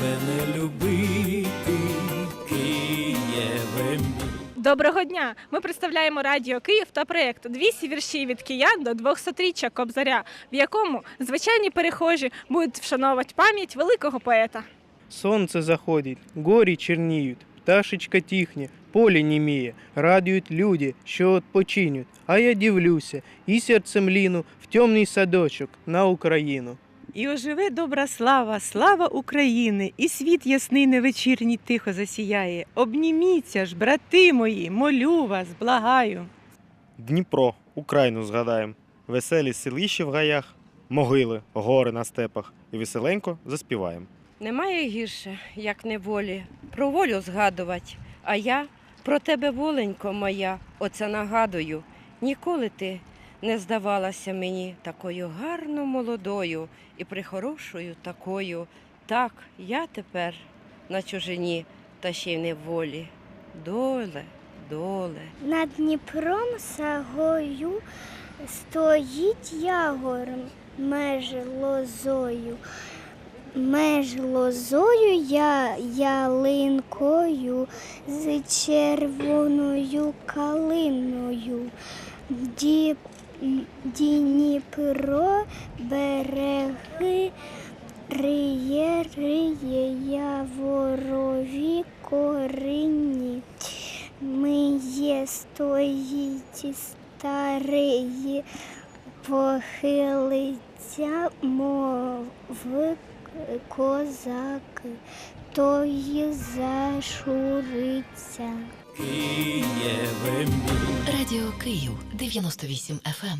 тебе не любити, Києве мій. Доброго дня! Ми представляємо Радіо Київ та проєкт «200 вірші від киян до 200-річчя Кобзаря, в якому звичайні перехожі будуть вшановувати пам'ять великого поета. Солнце заходит, горі черніють, пташечка тихне, поле німіє, радують люди, що odpoчинють. А я дивлюся, і серцем ліну в темний садочок на Україну. І оживе добра слава, слава України, і світ ясний невечірній тихо засіяє. Обніміться ж, брати мої, молю вас, благаю. Дніпро, Україну згадаєм. Веселі селища в гаях, могили, гори на степах і веселенько заспіваєм. Немає гірше, як неволі, про волю згадувати. А я про тебе, воленько моя, оце нагадую. Ніколи ти не здавалася мені такою гарно молодою і прихорошою такою. Так, я тепер на чужині, та ще й неволі. Доле, доле. Над Дніпром сагою стоїть ягор меж лозою. Меж лозою я ялинкою з червоною калиною. Ді, Дніпро береги риє, риє яворові корині. Ми є стоїть старий, похилиться, мов козак, той зашуриться. Києве мій. Радіо Київ 98 FM.